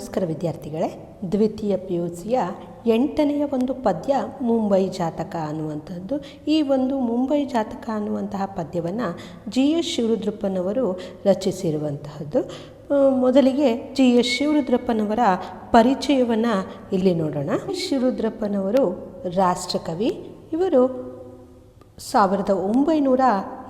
ನಮಸ್ಕಾರ ವಿದ್ಯಾರ್ಥಿಗಳೇ. ದ್ವಿತೀಯ ಪಿ ಯು ಸಿಯ ಎಂಟನೆಯ ಒಂದು ಪದ್ಯ ಮುಂಬೈ ಜಾತಕ ಅನ್ನುವಂಥದ್ದು. ಈ ಒಂದು ಮುಂಬೈ ಜಾತಕ ಅನ್ನುವಂತಹ ಪದ್ಯವನ್ನು ಜಿ ಎಸ್ ಶಿವರುದ್ರಪ್ಪನವರು ರಚಿಸಿರುವಂತಹದ್ದು. ಮೊದಲಿಗೆ ಜಿ ಎಸ್ ಶಿವರುದ್ರಪ್ಪನವರ ಪರಿಚಯವನ್ನು ಇಲ್ಲಿ ನೋಡೋಣ. ಶಿವರುದ್ರಪ್ಪನವರು ರಾಷ್ಟ್ರಕವಿ, ಇವರು ಸಾವಿರದ ಒಂಬೈನೂರ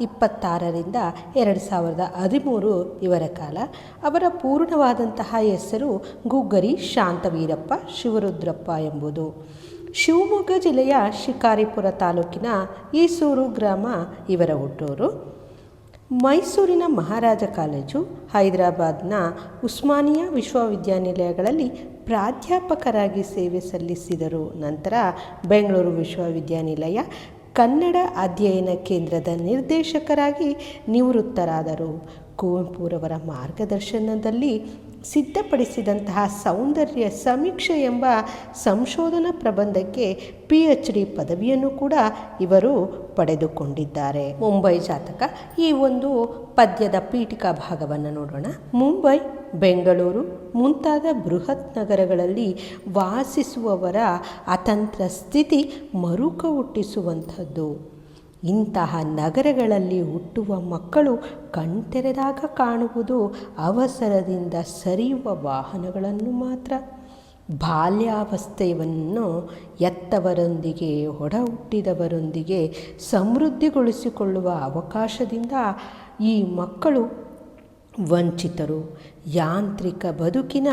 ಇಪ್ಪತ್ತಾರರಿಂದ ಎರಡು ಸಾವಿರದ ಹದಿಮೂರು ಇವರ ಕಾಲ. ಅವರ ಪೂರ್ಣವಾದಂತಹ ಹೆಸರು ಗುಗ್ಗರಿ ಶಾಂತವೀರಪ್ಪ ಶಿವರುದ್ರಪ್ಪ ಎಂಬುದು. ಶಿವಮೊಗ್ಗ ಜಿಲ್ಲೆಯ ಶಿಕಾರಿಪುರ ತಾಲೂಕಿನ ಈಸೂರು ಗ್ರಾಮ ಇವರ ಹುಟ್ಟೂರು. ಮೈಸೂರಿನ ಮಹಾರಾಜ ಕಾಲೇಜು, ಹೈದರಾಬಾದ್ನ ಉಸ್ಮಾನಿಯಾ ವಿಶ್ವವಿದ್ಯಾನಿಲಯಗಳಲ್ಲಿ ಪ್ರಾಧ್ಯಾಪಕರಾಗಿ ಸೇವೆ ಸಲ್ಲಿಸಿದರು. ನಂತರ ಬೆಂಗಳೂರು ವಿಶ್ವವಿದ್ಯಾನಿಲಯ ಕನ್ನಡ ಅಧ್ಯಯನ ಕೇಂದ್ರದ ನಿರ್ದೇಶಕರಾಗಿ ನಿವೃತ್ತರಾದರು. ಕುವೆಂಪುರವರ ಮಾರ್ಗದರ್ಶನದಲ್ಲಿ ಸಿದ್ಧಪಡಿಸಿದಂತಹ ಸೌಂದರ್ಯ ಸಮೀಕ್ಷೆ ಎಂಬ ಸಂಶೋಧನಾ ಪ್ರಬಂಧಕ್ಕೆ ಪಿ ಎಚ್ ಡಿ ಪದವಿಯನ್ನು ಕೂಡ ಇವರು ಪಡೆದುಕೊಂಡಿದ್ದಾರೆ. ಮುಂಬೈ ಜಾತಕ ಈ ಒಂದು ಪದ್ಯದ ಪೀಠಿಕಾ ಭಾಗವನ್ನು ನೋಡೋಣ. ಮುಂಬೈ ಬೆಂಗಳೂರು, ಮುಂತಾದ ಬೃಹತ್ ನಗರಗಳಲ್ಲಿ ವಾಸಿಸುವವರ ಅತಂತ್ರ ಸ್ಥಿತಿ ಮರುಕ ಹುಟ್ಟಿಸುವಂಥದ್ದು ಇಂತಹ ನಗರಗಳಲ್ಲಿ ಹುಟ್ಟುವ ಮಕ್ಕಳು ಕಣ್ತೆರೆದಾಗ ಕಾಣುವುದು ಅವಸರದಿಂದ ಸರಿಯುವ ವಾಹನಗಳನ್ನು ಮಾತ್ರ. ಬಾಲ್ಯಾವಸ್ಥೆಯನ್ನು ಎತ್ತವರೊಂದಿಗೆ ಹೊಡ ಹುಟ್ಟಿದವರೊಂದಿಗೆ ಸಮೃದ್ಧಿಗೊಳಿಸಿಕೊಳ್ಳುವ ಅವಕಾಶದಿಂದ ಈ ಮಕ್ಕಳು ವಂಚಿತರು. ಯಾಂತ್ರಿಕ ಬದುಕಿನ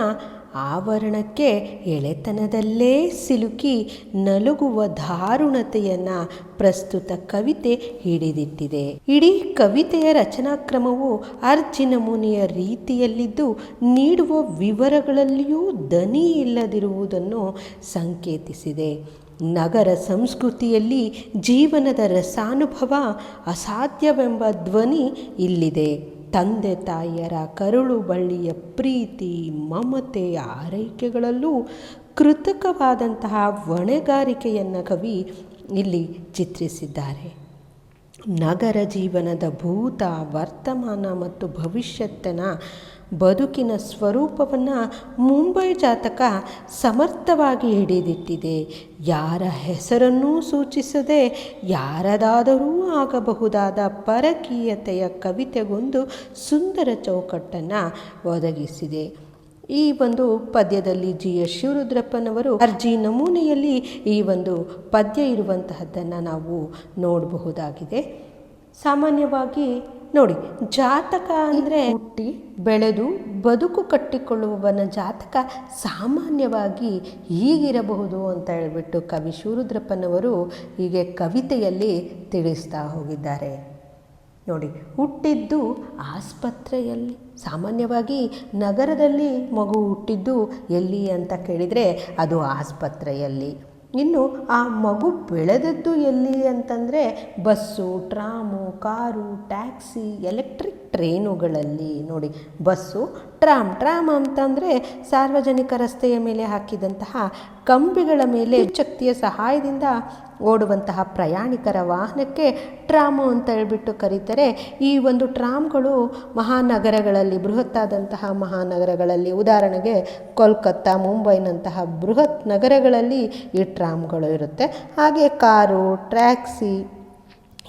ಆವರಣಕ್ಕೆ ಎಳೆತನದಲ್ಲೇ ಸಿಲುಕಿ ನಲುಗುವ ದಾರುಣತೆಯನ್ನು ಪ್ರಸ್ತುತ ಕವಿತೆ ಹಿಡಿದಿಟ್ಟಿದೆ. ಇಡೀ ಕವಿತೆಯ ರಚನಾಕ್ರಮವು ಅರ್ಜಿನ ಮುನಿಯ ರೀತಿಯಲ್ಲಿದ್ದು, ನೀಡುವ ವಿವರಗಳಲ್ಲಿಯೂ ದನಿ ಇಲ್ಲದಿರುವುದನ್ನು ಸಂಕೇತಿಸಿದೆ. ನಗರ ಸಂಸ್ಕೃತಿಯಲ್ಲಿ ಜೀವನದ ರಸಾನುಭವ ಅಸಾಧ್ಯವೆಂಬ ಧ್ವನಿ ಇಲ್ಲಿದೆ. ತಂದೆ ತಾಯಿಯರ ಕರುಳು ಬಳ್ಳಿಯ ಪ್ರೀತಿ, ಮಮತೆ, ಆರೈಕೆಗಳಲ್ಲೂ ಕೃತಕವಾದಂತಹ ಹೊಣೆಗಾರಿಕೆಯನ್ನು ಕವಿ ಇಲ್ಲಿ ಚಿತ್ರಿಸಿದ್ದಾರೆ. ನಗರ ಜೀವನದ ಭೂತ, ವರ್ತಮಾನ ಮತ್ತು ಭವಿಷ್ಯತ್ತಿನ ಬದುಕಿನ ಸ್ವರೂಪವನ್ನು ಮುಂಬೈ ಜಾತಕ ಸಮರ್ಥವಾಗಿ ಹಿಡಿದಿಟ್ಟಿದೆ. ಯಾರ ಹೆಸರನ್ನೂ ಸೂಚಿಸದೆ ಯಾರದಾದರೂ ಆಗಬಹುದಾದ ಪರಕೀಯತೆಯ ಕವಿತೆಗೊಂದು ಸುಂದರ ಚೌಕಟ್ಟನ್ನು ಒದಗಿಸಿದೆ. ಈ ಒಂದು ಪದ್ಯದಲ್ಲಿ ಜಿ ಎಸ್ ಶಿವರುದ್ರಪ್ಪನವರು ಅರ್ಜಿ ನಮೂನೆಯಲ್ಲಿ ಈ ಒಂದು ಪದ್ಯ ಇರುವಂತಹದ್ದನ್ನು ನಾವು ನೋಡಬಹುದಾಗಿದೆ. ಸಾಮಾನ್ಯವಾಗಿ ನೋಡಿ, ಜಾತಕ ಅಂದರೆ ಹುಟ್ಟಿ, ಬೆಳೆದು, ಬದುಕು ಕಟ್ಟಿಕೊಳ್ಳುವವನ ಜಾತಕ ಸಾಮಾನ್ಯವಾಗಿ ಹೀಗಿರಬಹುದು ಅಂತ ಹೇಳಿಬಿಟ್ಟು ಕವಿ ಶೂರುದ್ರಪ್ಪನವರು ಹೀಗೆ ಕವಿತೆಯಲ್ಲಿ ತಿಳಿಸ್ತಾ ಹೋಗಿದ್ದಾರೆ. ನೋಡಿ, ಹುಟ್ಟಿದ್ದು ಆಸ್ಪತ್ರೆಯಲ್ಲಿ, ಸಾಮಾನ್ಯವಾಗಿ ನಗರದಲ್ಲಿ ಮಗು ಹುಟ್ಟಿದ್ದು ಎಲ್ಲಿ ಅಂತ ಕೇಳಿದರೆ ಅದು ಆಸ್ಪತ್ರೆಯಲ್ಲಿ. ಇನ್ನು ಆ ಮಗು ಬೆಳೆದದ್ದು ಎಲ್ಲಿ ಅಂತಂದರೆ bus, tram, car, taxi, electric ಟ್ರೈನುಗಳಲ್ಲಿ. ನೋಡಿ, ಬಸ್ಸು, ಟ್ರಾಮ್. ಟ್ರಾಮ್ ಅಂತಂದರೆ ಸಾರ್ವಜನಿಕ ರಸ್ತೆಯ ಮೇಲೆ ಹಾಕಿದಂತಹ ಕಂಬಿಗಳ ಮೇಲೆ ಶಕ್ತಿಯ ಸಹಾಯದಿಂದ ಓಡುವಂತಹ ಪ್ರಯಾಣಿಕರ ವಾಹನಕ್ಕೆ ಟ್ರಾಮು ಅಂತ ಹೇಳ್ಬಿಟ್ಟು ಕರೀತಾರೆ. ಈ ಒಂದು ಟ್ರಾಮ್ಗಳು ಮಹಾನಗರಗಳಲ್ಲಿ, ಬೃಹತ್ತಾದಂತಹ ಮಹಾನಗರಗಳಲ್ಲಿ, ಉದಾಹರಣೆಗೆ ಕೋಲ್ಕತ್ತಾ, ಮುಂಬೈನಂತಹ ಬೃಹತ್ ನಗರಗಳಲ್ಲಿ ಈ ಟ್ರಾಮ್ಗಳು ಇರುತ್ತೆ. ಹಾಗೆ ಕಾರು, ಟ್ಯಾಕ್ಸಿ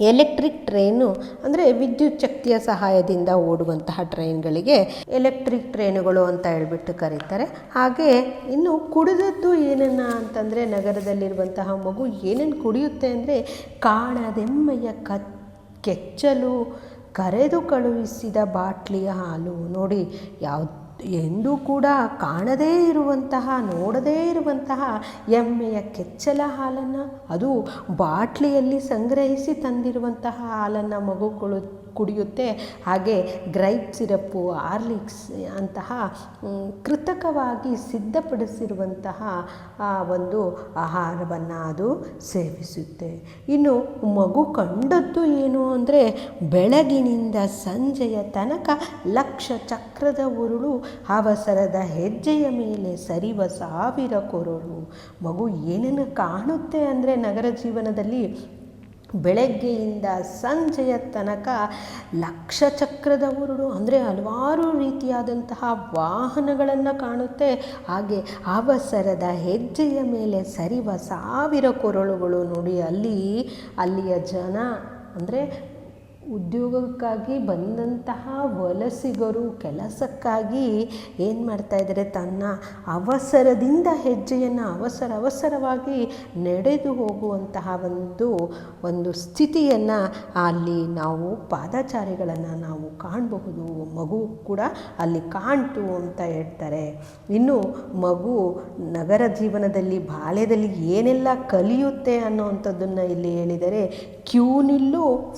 ಎಲೆಕ್ಟ್ರಿಕ್ ಟ್ರೈನು ಅಂದರೆ ವಿದ್ಯುತ್ ಶಕ್ತಿಯ ಸಹಾಯದಿಂದ ಓಡುವಂತಹ ಟ್ರೈನ್ಗಳಿಗೆ ಎಲೆಕ್ಟ್ರಿಕ್ ಟ್ರೈನುಗಳು ಅಂತ ಹೇಳ್ಬಿಟ್ಟು ಕರೀತಾರೆ. ಹಾಗೆ ಇನ್ನು ಕುಡಿದದ್ದು ಏನನ್ನ ಅಂತಂದರೆ ನಗರದಲ್ಲಿರುವಂತಹ ಮಗು ಏನೇನು ಕುಡಿಯುತ್ತೆ ಅಂದರೆ ಕಾಣದೆಮ್ಮೆಯ ಕ ಕೆಚ್ಚಲು, ಕರೆದು ಕಳುಹಿಸಿದ ಬಾಟ್ಲಿಯ ಹಾಲು. ನೋಡಿ ಯಾವ ಎಂದೂ ಕೂಡ ಕಾಣದೇ ಇರುವಂತಹ, ನೋಡದೇ ಇರುವಂತಹ ಎಮ್ಮೆಯ ಕೆಚ್ಚಲ ಹಾಲನ್ನು, ಅದು ಬಾಟ್ಲಿಯಲ್ಲಿ ಸಂಗ್ರಹಿಸಿ ತಂದಿರುವಂತಹ ಹಾಲನ್ನು ಮಗುಗಳು ಕುಡಿಯುತ್ತೆ. ಹಾಗೆ ಗ್ರೈಪ್ ಸಿರಪ್ಪು ಆರ್ಲಿಕ್ಸ್ ಅಂತಹ ಕೃತಕವಾಗಿ ಸಿದ್ಧಪಡಿಸಿರುವಂತಹ ಒಂದು ಆಹಾರವನ್ನು ಅದು ಸೇವಿಸುತ್ತೆ. ಇನ್ನು ಮಗು ಕಂಡದ್ದು ಏನು ಅಂದರೆ ಬೆಳಗಿನಿಂದ ಸಂಜೆಯ ತನಕ ಲಕ್ಷ ಚಕ್ರದ ಉರುಳು ಅವಸರದ ಹೆಜ್ಜೆಯ ಮೇಲೆ ಸರಿವ ಸಾವಿರ ಕೊರಳು. ಮಗು ಏನೇನು ಕಾಣುತ್ತೆ ಅಂದರೆ ನಗರ ಜೀವನದಲ್ಲಿ ಬೆಳಗ್ಗೆಯಿಂದ ಸಂಜೆಯ ತನಕ ಲಕ್ಷ ಚಕ್ರದ ಉರುಳು ಅಂದರೆ ಹಲವಾರು ರೀತಿಯಾದಂತಹ ವಾಹನಗಳನ್ನು ಕಾಣುತ್ತೆ. ಹಾಗೆ ಅವಸರದ ಹೆಜ್ಜೆಯ ಮೇಲೆ ಸರಿವ ಸಾವಿರ ಕೊರಳುಗಳು ನೋಡಿ ಅಲ್ಲಿ ಅಲ್ಲಿಯ ಜನ, ಅಂದರೆ ಉದ್ಯೋಗಕ್ಕಾಗಿ ಬಂದಂತಹ ವಲಸಿಗರು ಕೆಲಸಕ್ಕಾಗಿ ಏನು ಮಾಡ್ತಾ ಇದ್ದಾರೆ? ತನ್ನ ಅವಸರದಿಂದ ಹೆಜ್ಜೆಯನ್ನು ಅವಸರ ಅವಸರವಾಗಿ ನಡೆದು ಹೋಗುವಂತಹ ಒಂದು ಒಂದು ಸ್ಥಿತಿಯನ್ನು ಅಲ್ಲಿ ನಾವು ಪಾದಚಾರಿಗಳನ್ನು ನಾವು ಕಾಣಬಹುದು. ಮಗು ಕೂಡ ಅಲ್ಲಿ ಕಾಣ್ತು ಅಂತ ಹೇಳ್ತಾರೆ. ಇನ್ನು ಮಗು ನಗರ ಜೀವನದಲ್ಲಿ, ಬಾಲ್ಯದಲ್ಲಿ ಏನೆಲ್ಲ ಕಲಿಯುತ್ತೆ ಅನ್ನೋವಂಥದ್ದನ್ನು ಇಲ್ಲಿ ಹೇಳಿದರೆ, ಕ್ಯೂ ನಿಲ್ಲು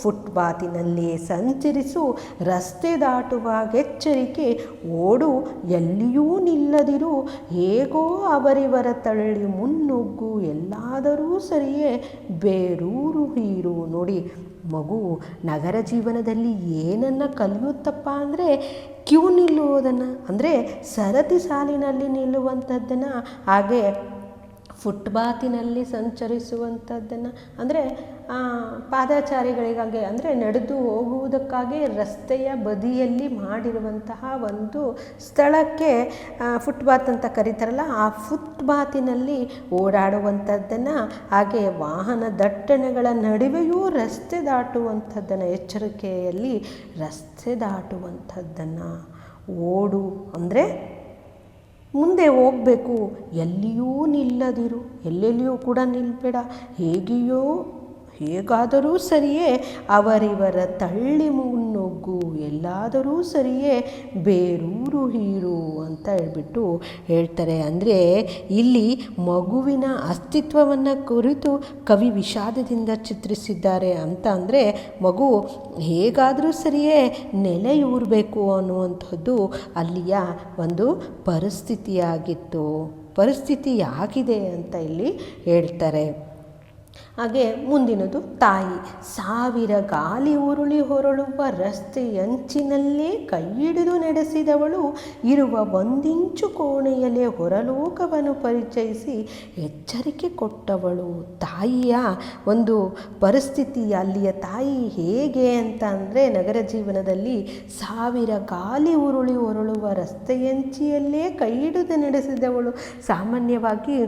ಫುಟ್ಪಾತಿನಲ್ಲಿ ಸಂಚರಿಸು, ರಸ್ತೆ ದಾಟುವಾಗ ಎಚ್ಚರಿಕೆ ಓಡು, ಎಲ್ಲಿಯೂ ನಿಲ್ಲದಿರು, ಹೇಗೋ ಅವರಿವರ ತಳ್ಳಿ ಮುನ್ನುಗ್ಗು, ಎಲ್ಲಾದರೂ ಸರಿಯೇ, ಬೇರೂರು ಹೀರು ನೋಡಿ. ಮಗು, ನಗರ ಜೀವನದಲ್ಲಿ ಏನನ್ನು ಕಲಿಯುತ್ತಪ್ಪ ಅಂದರೆ, ಕ್ಯೂ ನಿಲ್ಲುವುದನ್ನು, ಅಂದರೆ ಸರತಿ ಸಾಲಿನಲ್ಲಿ ನಿಲ್ಲುವಂಥದ್ದನ್ನು ಹಾಗೆ ಫುಟ್ಪಾತಿನಲ್ಲಿ ಸಂಚರಿಸುವಂಥದ್ದನ್ನು ಅಂದರೆ ಪಾದಚಾರಿಗಳಿಗಾಗಿ ಅಂದರೆ ನಡೆದು ಹೋಗುವುದಕ್ಕಾಗಿ ರಸ್ತೆಯ ಬದಿಯಲ್ಲಿ ಮಾಡಿರುವಂತಹ ಒಂದು ಸ್ಥಳಕ್ಕೆ ಫುಟ್ಪಾತ್ ಅಂತ ಕರೀತಾರಲ್ಲ, ಆ ಫುಟ್ಪಾತಿನಲ್ಲಿ ಓಡಾಡುವಂಥದ್ದನ್ನು, ಹಾಗೆ ವಾಹನ ದಟ್ಟಣೆಗಳ ನಡುವೆಯೂ ರಸ್ತೆ ದಾಟುವಂಥದ್ದನ್ನು, ಎಚ್ಚರಿಕೆಯಲ್ಲಿ ರಸ್ತೆ ದಾಟುವಂಥದ್ದನ್ನು ಓಡು ಅಂದರೆ ಮುಂದೆ ಹೋಗಬೇಕು. ಎಲ್ಲಿಯೂ ನಿಲ್ಲದಿರು, ಎಲ್ಲೆಲ್ಲಿಯೂ ಕೂಡ ನಿಲ್ಲಬೇಡ ಹೇಗೆಯೋ ಹೇಗಾದರೂ ಸರಿಯೇ, ಅವರಿವರ ತಳ್ಳಿ ಮುನ್ನುಗ್ಗು ಎಲ್ಲಾದರೂ ಸರಿಯೇ, ಬೇರೂರು ಹೀರು ಅಂತ ಹೇಳ್ಬಿಟ್ಟು ಹೇಳ್ತಾರೆ. ಅಂದರೆ ಇಲ್ಲಿ ಮಗುವಿನ ಅಸ್ತಿತ್ವವನ್ನು ಕುರಿತು ಕವಿ ವಿಷಾದದಿಂದ ಚಿತ್ರಿಸಿದ್ದಾರೆ ಅಂತ ಅಂದರೆ, ಮಗು ಹೇಗಾದರೂ ಸರಿಯೇ ನೆಲೆಯೂರಬೇಕು ಅನ್ನುವಂಥದ್ದು ಅಲ್ಲಿಯ ಒಂದು ಪರಿಸ್ಥಿತಿಯಾಗಿತ್ತು. ಪರಿಸ್ಥಿತಿ ಯಾಗಿದೆ ಅಂತ ಇಲ್ಲಿ ಹೇಳ್ತಾರೆ. ಹಾಗೆ ಮುಂದಿನದು ತಾಯಿ. ಸಾವಿರ ಗಾಲಿ ಉರುಳಿ ಹೊರಳುವ ರಸ್ತೆಯಂಚಿನಲ್ಲೇ ಕೈ ಹಿಡಿದು ನಡೆಸಿದವಳು, ಇರುವ ಒಂದಿಂಚು ಕೋಣೆಯಲ್ಲೇ ಹೊರಲೋಕವನ್ನು ಪರಿಚಯಿಸಿ ಎಚ್ಚರಿಕೆ ಕೊಟ್ಟವಳು. ತಾಯಿಯ ಒಂದು ಪರಿಸ್ಥಿತಿ ಅಲ್ಲಿಯ ತಾಯಿ ಹೇಗೆ ಅಂತ ಅಂದರೆ, ನಗರ ಜೀವನದಲ್ಲಿ ಸಾವಿರ ಗಾಲಿ ಉರುಳಿ ಹೊರಳುವ ರಸ್ತೆಯಂಚಿಯಲ್ಲೇ ಕೈ ಹಿಡಿದು ನಡೆಸಿದವಳು. ಸಾಮಾನ್ಯವಾಗಿ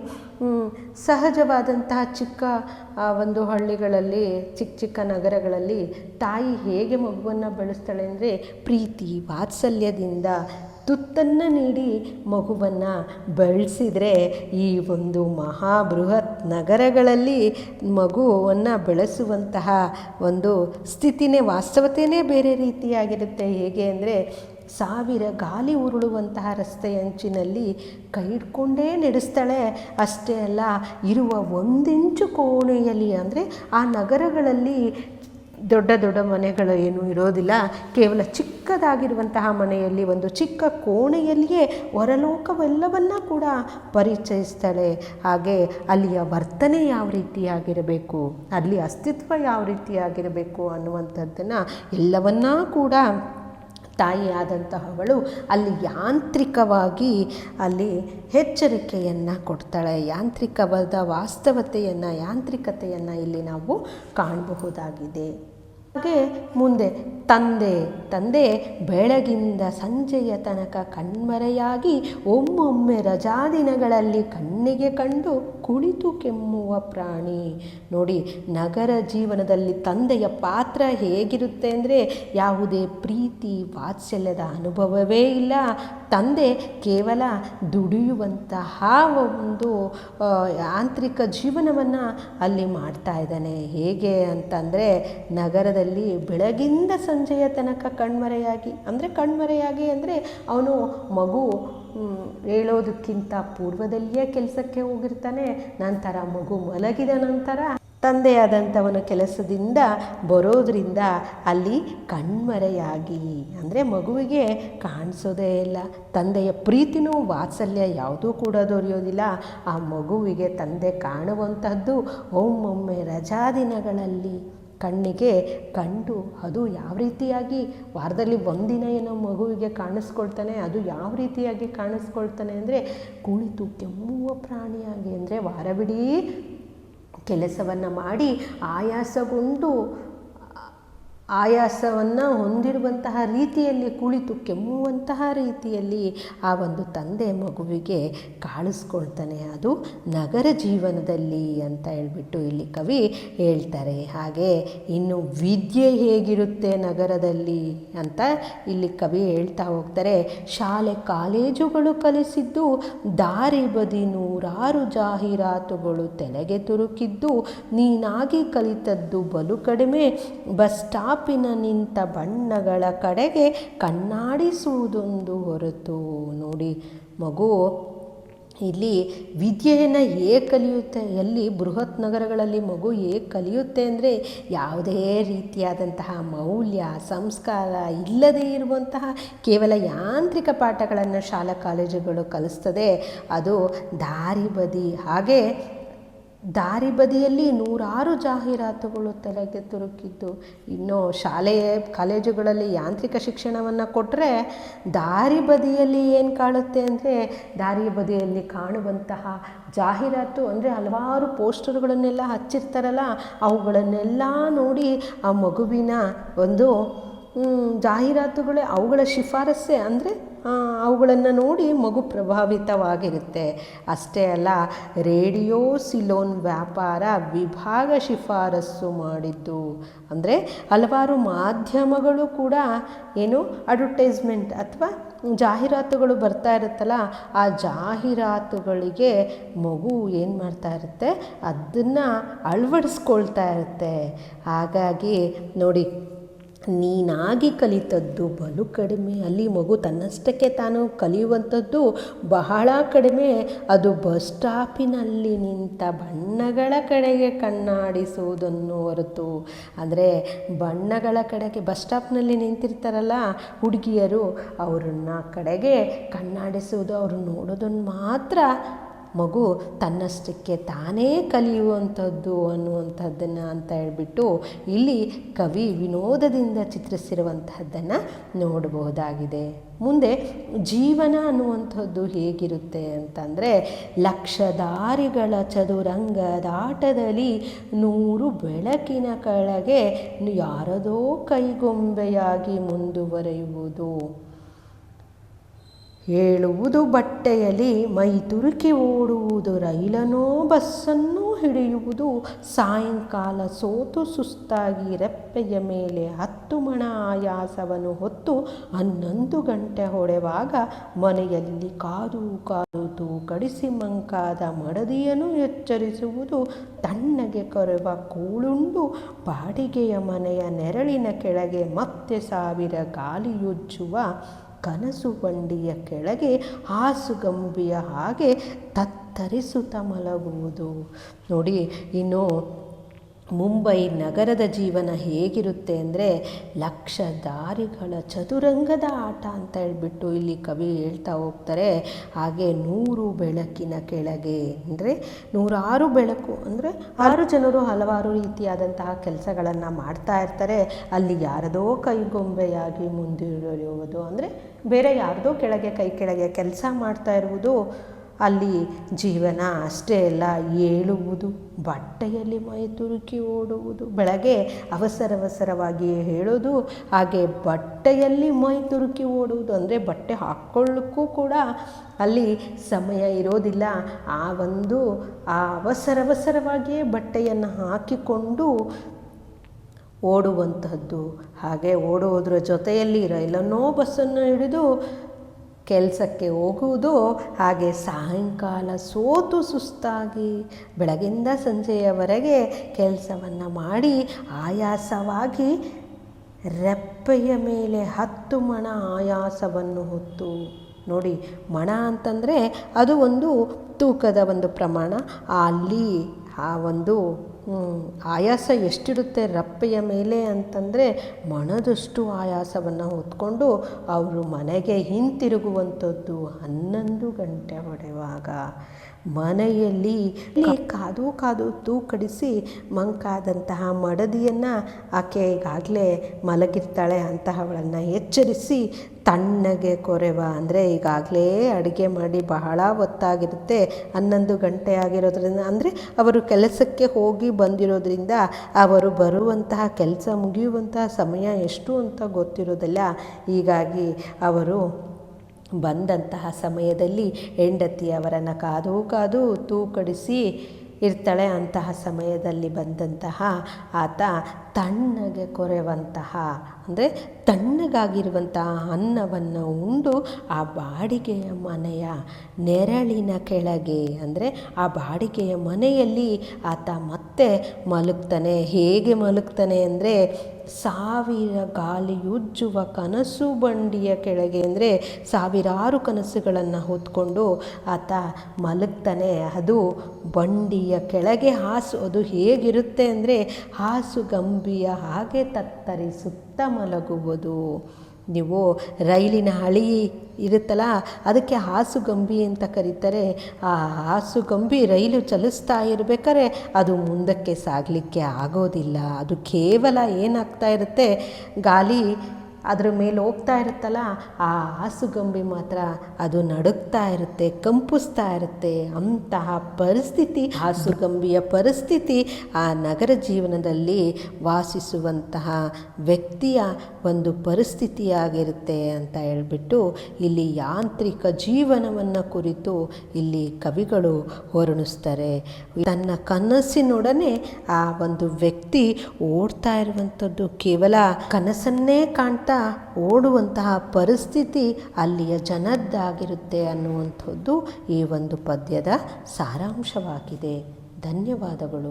ಸಹಜವಾದಂತಹ ಚಿಕ್ಕ ಒಂದು ಹಳ್ಳಿಗಳಲ್ಲಿ, ಚಿಕ್ಕ ಚಿಕ್ಕ ನಗರಗಳಲ್ಲಿ ತಾಯಿ ಹೇಗೆ ಮಗುವನ್ನು ಬೆಳೆಸ್ತಾಳೆ ಅಂದರೆ ಪ್ರೀತಿ, ವಾತ್ಸಲ್ಯದಿಂದ ತುತ್ತನ್ನು ನೀಡಿ ಮಗುವನ್ನು ಬೆಳೆಸಿದರೆ ಈ ಒಂದು ಮಹಾ ಬೃಹತ್ ನಗರಗಳಲ್ಲಿ ಮಗುವನ್ನು ಬೆಳೆಸುವಂತಹ ಒಂದು ಸ್ಥಿತಿನೇ ವಾಸ್ತವತೆಯೇ ಬೇರೆ ರೀತಿಯಾಗಿರುತ್ತೆ. ಹೇಗೆ ಅಂದರೆ ಸಾವಿರ ಗಾಲಿ ಉರುಳುವಂತಹ ರಸ್ತೆಯಂಚಿನಲ್ಲಿ ಕೈ ಹಿಡ್ಕೊಂಡೇ ನಡೆಸ್ತಾಳೆ. ಅಷ್ಟೇ ಅಲ್ಲ, ಇರುವ ಒಂದಿಂಚು ಕೋಣೆಯಲ್ಲಿ ಅಂದರೆ ಆ ನಗರಗಳಲ್ಲಿ ದೊಡ್ಡ ದೊಡ್ಡ ಮನೆಗಳು ಏನೂ ಇರೋದಿಲ್ಲ. ಕೇವಲ ಚಿಕ್ಕದಾಗಿರುವಂತಹ ಮನೆಯಲ್ಲಿ ಒಂದು ಚಿಕ್ಕ ಕೋಣೆಯಲ್ಲಿಯೇ ಹೊರಲೋಕವೆಲ್ಲವನ್ನ ಕೂಡ ಪರಿಚಯಿಸ್ತಾಳೆ. ಹಾಗೆ ಅಲ್ಲಿಯ ವರ್ತನೆ ಯಾವ ರೀತಿಯಾಗಿರಬೇಕು, ಅಲ್ಲಿ ಅಸ್ತಿತ್ವ ಯಾವ ರೀತಿಯಾಗಿರಬೇಕು ಅನ್ನುವಂಥದ್ದನ್ನು ಎಲ್ಲವನ್ನ ಕೂಡ ತಾಯಿಯಾದಂತಹವಳು ಅಲ್ಲಿ ಯಾಂತ್ರಿಕವಾಗಿ ಅಲ್ಲಿ ಎಚ್ಚರಿಕೆಯನ್ನು ಕೊಡ್ತಾಳೆ. ಯಾಂತ್ರಿಕವಾದ ವಾಸ್ತವತೆಯನ್ನು ಯಾಂತ್ರಿಕತೆಯನ್ನು ಇಲ್ಲಿ ನಾವು ಕಾಣಬಹುದಾಗಿದೆ. ಹಾಗೆ ಮುಂದೆ, ತಂದೆ ತಂದೆ ಬೆಳಗಿಂದ ಸಂಜೆಯ ತನಕ ಕಣ್ಮರೆಯಾಗಿ ಒಮ್ಮೊಮ್ಮೆ ರಜಾದಿನಗಳಲ್ಲಿ ಕಣ್ಣಿಗೆ ಕಂಡು ಕುಳಿತು ಕೆಮ್ಮುವ ಪ್ರಾಣಿ. ನೋಡಿ, ನಗರ ಜೀವನದಲ್ಲಿ ತಂದೆಯ ಪಾತ್ರ ಹೇಗಿರುತ್ತೆ ಅಂದರೆ ಯಾವುದೇ ಪ್ರೀತಿ, ವಾತ್ಸಲ್ಯದ ಅನುಭವವೇ ಇಲ್ಲ. ತಂದೆ ಕೇವಲ ದುಡಿಯುವಂತಹ ಒಂದು ಆಂತರಿಕ ಜೀವನವನ್ನು ಅಲ್ಲಿ ಮಾಡ್ತಾ ಇದ್ದಾನೆ. ಹೇಗೆ ಅಂತಂದರೆ ನಗರದಲ್ಲಿ ಬೆಳಗಿಂದ ಸಂಜೆಯ ತನಕ ಕಣ್ಮರೆಯಾಗಿ, ಅಂದರೆ ಕಣ್ಮರೆಯಾಗಿ ಅಂದರೆ ಅವನು ಮಗು ಹೇಳೋದಕ್ಕಿಂತ ಪೂರ್ವದಲ್ಲಿಯೇ ಕೆಲಸಕ್ಕೆ ಹೋಗಿರ್ತಾನೆ, ನಂತರ ಮಗು ಮಲಗಿದ ನಂತರ ತಂದೆಯಾದಂಥವನ ಕೆಲಸದಿಂದ ಬರೋದರಿಂದ ಅಲ್ಲಿ ಕಣ್ಮರೆಯಾಗಿ, ಅಂದರೆ ಮಗುವಿಗೆ ಕಾಣಿಸೋದೇ ಇಲ್ಲ. ತಂದೆಯ ಪ್ರೀತಿನೂ ವಾತ್ಸಲ್ಯ ಯಾವುದೂ ಕೂಡ ದೊರೆಯೋದಿಲ್ಲ. ಆ ಮಗುವಿಗೆ ತಂದೆ ಕಾಣುವಂಥದ್ದು ಒಮ್ಮೊಮ್ಮೆ ರಜಾ ದಿನಗಳಲ್ಲಿ ಕಣ್ಣಿಗೆ ಕಂಡು ಅದು ಯಾವ ರೀತಿಯಾಗಿ ವಾರದಲ್ಲಿ ಒಂದಿನ ಏನೋ ಮಗುವಿಗೆ ಕಾಣಿಸ್ಕೊಳ್ತಾನೆ, ಅದು ಯಾವ ರೀತಿಯಾಗಿ ಕಾಣಿಸ್ಕೊಳ್ತಾನೆ ಅಂದರೆ ಕುಳಿತು ಕೆಮ್ಮುವ ಪ್ರಾಣಿಯಾಗಿ ಅಂದರೆ ವಾರವಿಡೀ ಕೆಲಸವನ್ನು ಮಾಡಿ ಆಯಾಸಗೊಂಡು ಆಯಾಸವನ್ನು ಹೊಂದಿರುವಂತಹ ರೀತಿಯಲ್ಲಿ ಕುಳಿತು ಕೆಮ್ಮುವಂತಹ ರೀತಿಯಲ್ಲಿ ಆ ಒಂದು ತಂದೆ ಮಗುವಿಗೆ ಕಾಣಿಸ್ಕೊಳ್ತಾನೆ. ಅದು ನಗರ ಜೀವನದಲ್ಲಿ ಅಂತ ಹೇಳ್ಬಿಟ್ಟು ಇಲ್ಲಿ ಕವಿ ಹೇಳ್ತಾರೆ. ಹಾಗೆ ಇನ್ನು ವಿದ್ಯೆ ಹೇಗಿರುತ್ತೆ ನಗರದಲ್ಲಿ ಅಂತ ಇಲ್ಲಿ ಕವಿ ಹೇಳ್ತಾ ಹೋಗ್ತಾರೆ. ಶಾಲೆ ಕಾಲೇಜುಗಳು ಕಲಿಸಿದ್ದು ದಾರಿ ಬದಿ ನೂರಾರು ಜಾಹೀರಾತುಗಳು ತಲೆಗೆ ತುರುಕಿದ್ದು ನೀನಾಗಿ ಕಲಿತದ್ದು ಬಲು ಕಡಿಮೆ. ಬಸ್ ಸ್ಟಾಪಿನ ನಿಂತ ಬಣ್ಣಗಳ ಕಡೆಗೆ ಕಣ್ಣಾಡಿಸುವುದೊಂದು ಹೊರತು ನೋಡಿ. ಮಗು, ಇಲ್ಲಿ ವಿದ್ಯೆಯನ್ನು ಹೇಗೆ ಕಲಿಯುತ್ತೆ? ಎಲ್ಲಿ ಬೃಹತ್ ನಗರಗಳಲ್ಲಿ ಮಗು ಹೇಗೆ ಕಲಿಯುತ್ತೆ ಅಂದರೆ ಯಾವುದೇ ರೀತಿಯಾದಂತಹ ಮೌಲ್ಯ, ಸಂಸ್ಕಾರ ಇಲ್ಲದೇ ಇರುವಂತಹ ಕೇವಲ ಯಾಂತ್ರಿಕ ಪಾಠಗಳನ್ನು ಶಾಲಾ ಕಾಲೇಜುಗಳು ಕಲಿಸ್ತದೆ. ಅದು ದಾರಿ ಬದಿ. ಹಾಗೆ ದಾರಿ ಬದಿಯಲ್ಲಿ ನೂರಾರು ಜಾಹೀರಾತುಗಳು ತಲೆಗೆ ತುರುಕಿದ್ದು. ಇನ್ನು ಶಾಲೆ, ಕಾಲೇಜುಗಳಲ್ಲಿ ಯಾಂತ್ರಿಕ ಶಿಕ್ಷಣವನ್ನು ಕೊಟ್ಟರೆ ದಾರಿ ಬದಿಯಲ್ಲಿ ಏನು ಕಾಣುತ್ತೆ ಅಂದರೆ ದಾರಿ ಬದಿಯಲ್ಲಿ ಕಾಣುವಂತಹ ಜಾಹೀರಾತು ಅಂದರೆ ಹಲವಾರು ಪೋಸ್ಟರ್ಗಳನ್ನೆಲ್ಲ ಹಚ್ಚಿರ್ತಾರಲ್ಲ, ಅವುಗಳನ್ನೆಲ್ಲ ನೋಡಿ ಆ ಮಗುವಿನ ಒಂದು ಜಾಹೀರಾತುಗಳೇ ಅವುಗಳ ಶಿಫಾರಸ್ಸೇ ಅಂದರೆ ಅವುಗಳನ್ನು ನೋಡಿ ಮಗು ಪ್ರಭಾವಿತವಾಗಿರುತ್ತೆ. ಅಷ್ಟೇ ಅಲ್ಲ, ರೇಡಿಯೋ ಸಿಲೋನ್ ವ್ಯಾಪಾರ ವಿಭಾಗ ಶಿಫಾರಸ್ಸು ಮಾಡಿದ್ದು. ಅಂದರೆ ಹಲವಾರು ಮಾಧ್ಯಮಗಳು ಕೂಡ ಏನು ಅಡ್ವರ್ಟೈಸ್ಮೆಂಟ್ ಅಥವಾ ಜಾಹೀರಾತುಗಳು ಬರ್ತಾ ಇರುತ್ತಲ್ಲ, ಆ ಜಾಹೀರಾತುಗಳಿಗೆ ಮಗು ಏನು ಮಾಡ್ತಾ ಇರುತ್ತೆ, ಅದನ್ನು ಅಳವಡಿಸ್ಕೊಳ್ತಾ ಇರುತ್ತೆ. ಹಾಗಾಗಿ ನೋಡಿ ನೀನಾಗಿ ಕಲಿತದ್ದು ಬಲು ಕಡಿಮೆ. ಅಲ್ಲಿ ಮಗು ತನ್ನಷ್ಟಕ್ಕೆ ತಾನು ಕಲಿಯುವಂಥದ್ದು ಬಹಳ ಕಡಿಮೆ. ಅದು ಬಸ್ ಸ್ಟಾಪಿನಲ್ಲಿ ನಿಂತ ಬಣ್ಣಗಳ ಕಡೆಗೆ ಕಣ್ಣಾಡಿಸುವುದನ್ನು ಹೊರತು. ಅಂದರೆ ಬಣ್ಣಗಳ ಕಡೆಗೆ, ಬಸ್ ಸ್ಟಾಪ್ನಲ್ಲಿ ನಿಂತಿರ್ತಾರಲ್ಲ ಹುಡುಗಿಯರು, ಅವರನ್ನ ಕಡೆಗೆ ಕಣ್ಣಾಡಿಸುವುದು, ಅವರು ನೋಡೋದನ್ನು ಮಾತ್ರ ಮಗು ತನ್ನಷ್ಟಕ್ಕೆ ತಾನೇ ಕಲಿಯುವಂಥದ್ದು ಅನ್ನುವಂಥದ್ದನ್ನು ಅಂತ ಹೇಳ್ಬಿಟ್ಟು ಇಲ್ಲಿ ಕವಿ ವಿನೋದದಿಂದ ಚಿತ್ರಿಸಿರುವಂತಹದ್ದನ್ನು ನೋಡಬಹುದಾಗಿದೆ ಮುಂದೆ ಜೀವನ ಅನ್ನುವಂಥದ್ದು ಹೇಗಿರುತ್ತೆ ಅಂತಂದರೆ ಲಕ್ಷದಾರಿಗಳ ಚದುರಂಗದಾಟದಲ್ಲಿ ನೂರು ಬೆಳಕಿನ ಕೆಳಗೆ ಯಾರದೋ ಕೈಗೊಂಬೆಯಾಗಿ ಮುಂದುವರೆಯುವುದು. ಹೇಳುವುದು ಬಟ್ಟೆಯಲ್ಲಿ ಮೈ ತುರುಕಿ ಓಡುವುದು ರೈಲನೋ ಬಸ್ಸನ್ನು ಹಿಡಿಯುವುದು ಸಾಯಂಕಾಲ ಸೋತು ಸುಸ್ತಾಗಿ ರೆಪ್ಪೆಯ ಮೇಲೆ ಹತ್ತು ಮಣ ಆಯಾಸವನ್ನು ಹೊತ್ತು ಹನ್ನೊಂದು ಗಂಟೆ ಹೊಡೆವಾಗ ಮನೆಯಲ್ಲಿ ಕಾದು ಕಾದು ತೂಕಡಿಸಿ ಮಂಕಾದ ಮಡದಿಯನ್ನು ಎಚ್ಚರಿಸುವುದು ತಣ್ಣಗೆ ಕೊರೆವ ಕೂಳುಂಡು ಬಾಡಿಗೆಯ ಮನೆಯ ನೆರಳಿನ ಕೆಳಗೆ ಮತ್ತೆ ಸಾವಿರ ಗಾಳಿಯುಜ್ಜುವ ಕನಸು ಬಂಡಿಯ ಕೆಳಗೆ ಹಾಸುಗಂಬಿಯ ಹಾಗೆ ತತ್ತರಿಸುತ್ತ ಮಲಗುವುದು. ನೋಡಿ ಇನ್ನು ಮುಂಬೈ ನಗರದ ಜೀವನ ಹೇಗಿರುತ್ತೆ ಅಂದರೆ ಲಕ್ಷ ದಾರಿಗಳ ಚದುರಂಗದ ಆಟ ಅಂತ ಹೇಳ್ಬಿಟ್ಟು ಇಲ್ಲಿ ಕವಿ ಹೇಳ್ತಾ ಹೋಗ್ತಾರೆ. ಹಾಗೆ ನೂರು ಬೆಳಕಿನ ಕೆಳಗೆ ಅಂದರೆ ನೂರಾರು ಬೆಳಕು ಅಂದರೆ ಆರು ಜನರು ಹಲವಾರು ರೀತಿಯಾದಂತಹ ಕೆಲಸಗಳನ್ನು ಮಾಡ್ತಾ ಇರ್ತಾರೆ. ಅಲ್ಲಿ ಯಾರದೋ ಕೈಗೊಂಬೆಯಾಗಿ ಮುಂದಿರುವುದು ಅಂದರೆ ಬೇರೆ ಯಾರದೋ ಕೆಳಗೆ ಕೈ ಕೆಳಗೆ ಕೆಲಸ ಮಾಡ್ತಾ ಇರುವುದು ಅಲ್ಲಿ ಜೀವನ ಅಷ್ಟೇ ಅಲ್ಲ, ಏಳುವುದು, ಬಟ್ಟೆಯಲ್ಲಿ ಮೈ ತುರುಕಿ ಓಡುವುದು, ಬೆಳಗ್ಗೆ ಅವಸರವಸರವಾಗಿ ಹೇಳೋದು ಹಾಗೆ ಬಟ್ಟೆಯಲ್ಲಿ ಮೈ ತುರುಕಿ ಓಡುವುದು ಅಂದರೆ ಬಟ್ಟೆ ಹಾಕ್ಕೊಳ್ಳೋಕ್ಕೂ ಕೂಡ ಅಲ್ಲಿ ಸಮಯ ಇರೋದಿಲ್ಲ. ಆ ಒಂದು ಆ ಅವಸರವಸರವಾಗಿಯೇ ಬಟ್ಟೆಯನ್ನು ಹಾಕಿಕೊಂಡು ಓಡುವಂಥದ್ದು ಹಾಗೆ ಓಡುವುದರ ಜೊತೆಯಲ್ಲಿ ರೈಲನ್ನೋ ಬಸ್ಸನ್ನು ಹಿಡಿದು ಕೆಲಸಕ್ಕೆ ಹೋಗುವುದು ಹಾಗೆ ಸಾಯಂಕಾಲ ಸೋತು ಸುಸ್ತಾಗಿ ಬೆಳಗಿಂದ ಸಂಜೆಯವರೆಗೆ ಕೆಲಸವನ್ನು ಮಾಡಿ ಆಯಾಸವಾಗಿ ರೆಪ್ಪೆಯ ಮೇಲೆ ಹತ್ತು ಮಣ ಆಯಾಸವನ್ನು ಹೊತ್ತು. ನೋಡಿ, ಮಣ ಅಂತಂದರೆ ಅದು ಒಂದು ತೂಕದ ಒಂದು ಪ್ರಮಾಣ. ಅಲ್ಲಿ ಆ ಒಂದು ಆಯಾಸ ಎಷ್ಟಿರುತ್ತೆ ರಪ್ಪೆಯ ಮೇಲೆ ಅಂತಂದರೆ ಮಣದಷ್ಟು ಆಯಾಸವನ್ನು ಹೊತ್ಕೊಂಡು ಅವರು ಮನೆಗೆ ಹಿಂತಿರುಗುವಂಥದ್ದು ಹನ್ನೊಂದು ಗಂಟೆ ಹೊಡೆಯುವಾಗ ಮನೆಯಲ್ಲಿ ಕಾದು ಕಾದು ತೂಕಡಿಸಿ ಮಂಕಾದಂತಹ ಮಡದಿಯನ್ನು ಆಕೆ ಈಗಾಗಲೇ ಮಲಗಿರ್ತಾಳೆ ಅಂತಹವಳನ್ನು ಎಚ್ಚರಿಸಿ ತಣ್ಣಗೆ ಕೊರೆವ. ಅಂದರೆ ಈಗಾಗಲೇ ಅಡುಗೆ ಮಾಡಿ ಬಹಳ ಹೊತ್ತಾಗಿರುತ್ತೆ. ಹನ್ನೊಂದು ಗಂಟೆ ಆಗಿರೋದ್ರಿಂದ, ಅಂದರೆ ಅವರು ಕೆಲಸಕ್ಕೆ ಹೋಗಿ ಬಂದಿರೋದ್ರಿಂದ ಅವರು ಬರುವಂತಹ ಕೆಲಸ ಮುಗಿಯುವಂತಹ ಸಮಯ ಎಷ್ಟು ಅಂತ ಗೊತ್ತಿರೋದಿಲ್ಲ. ಹೀಗಾಗಿ ಅವರು ಬಂದಂತಹ ಸಮಯದಲ್ಲಿ ಹೆಂಡತಿ ಅವರನ್ನು ಕಾದು ಕಾದು ತೂಕಡಿಸಿ ಇರ್ತಾಳೆ ಅಂತಹ ಸಮಯದಲ್ಲಿ ಬಂದಂತಹ ಆತ ತಣ್ಣಗೆ ಕೊರೆವಂತಹ, ಅಂದರೆ ತಣ್ಣಗಾಗಿರುವಂತಹ ಅನ್ನವನ್ನು ಉಂಡು ಆ ಬಾಡಿಗೆಯ ಮನೆಯ ನೆರಳಿನ ಕೆಳಗೆ, ಅಂದರೆ ಆ ಬಾಡಿಗೆಯ ಮನೆಯಲ್ಲಿ ಆತ ಮತ್ತೆ ಮಲಗ್ತಾನೆ. ಹೇಗೆ ಮಲಗ್ತಾನೆ ಅಂದರೆ ಸಾವಿರ ಗಾಳಿಯುಜ್ಜುವ ಕನಸು ಬಂಡಿಯ ಕೆಳಗೆ ಅಂದರೆ ಸಾವಿರಾರು ಕನಸುಗಳನ್ನು ಹೊತ್ಕೊಂಡು ಆತ ಮಲಗ್ತಾನೆ. ಅದು ಬಂಡಿಯ ಕೆಳಗೆ ಹಾಸು. ಅದು ಹೇಗಿರುತ್ತೆ ಅಂದರೆ ಹಾಸು ಗಂಬಿಯ ಹಾಗೆ ತತ್ತರಿಸುತ್ತ ಮಲಗುವುದು. ನೀವು ರೈಲಿನ ಹಳಿ ಇರುತ್ತಲ್ಲ, ಅದಕ್ಕೆ ಹಾಸುಗಂಬಿ ಅಂತ ಕರೀತಾರೆ. ಆ ಹಾಸುಗಂಬಿ ರೈಲು ಚಲಿಸ್ತಾ ಇರಬೇಕಾದ್ರೆ ಅದು ಮುಂದಕ್ಕೆ ಸಾಗಲಿಕ್ಕೆ ಆಗೋದಿಲ್ಲ. ಅದು ಕೇವಲ ಏನಾಗ್ತಾ ಇರುತ್ತೆ? ಗಾಳಿ ಅದ್ರ ಮೇಲೆ ಹೋಗ್ತಾ ಇರುತ್ತಲ್ಲ, ಆ ಹಾಸುಗಂಬಿ ಮಾತ್ರ ಅದು ನಡುಕ್ತಾ ಇರುತ್ತೆ, ಕಂಪಿಸ್ತಾ ಇರುತ್ತೆ. ಅಂತಹ ಪರಿಸ್ಥಿತಿ, ಹಾಸುಗಂಬಿಯ ಪರಿಸ್ಥಿತಿ ಆ ನಗರ ಜೀವನದಲ್ಲಿ ವಾಸಿಸುವಂತಹ ವ್ಯಕ್ತಿಯ ಒಂದು ಪರಿಸ್ಥಿತಿಯಾಗಿರುತ್ತೆ ಅಂತ ಹೇಳ್ಬಿಟ್ಟು ಇಲ್ಲಿ ಯಾಂತ್ರಿಕ ಜೀವನವನ್ನು ಕುರಿತು ಇಲ್ಲಿ ಕವಿಗಳು ವರ್ಣಿಸ್ತಾರೆ ತನ್ನ ಕನಸಿನೊಡನೆ ಆ ಒಂದು ವ್ಯಕ್ತಿ ಓಡ್ತಾ ಇರುವಂಥದ್ದು ಕೇವಲ ಕನಸನ್ನೇ ಕಾಣ್ತಾ ಓಡುವಂತಹ ಪರಿಸ್ಥಿತಿ ಅಲ್ಲಿಯ ಜನದ್ದಾಗಿರುತ್ತೆ ಅನ್ನುವಂಥದ್ದು ಈ ಒಂದು ಪದ್ಯದ ಸಾರಾಂಶವಾಗಿದೆ. ಧನ್ಯವಾದಗಳು.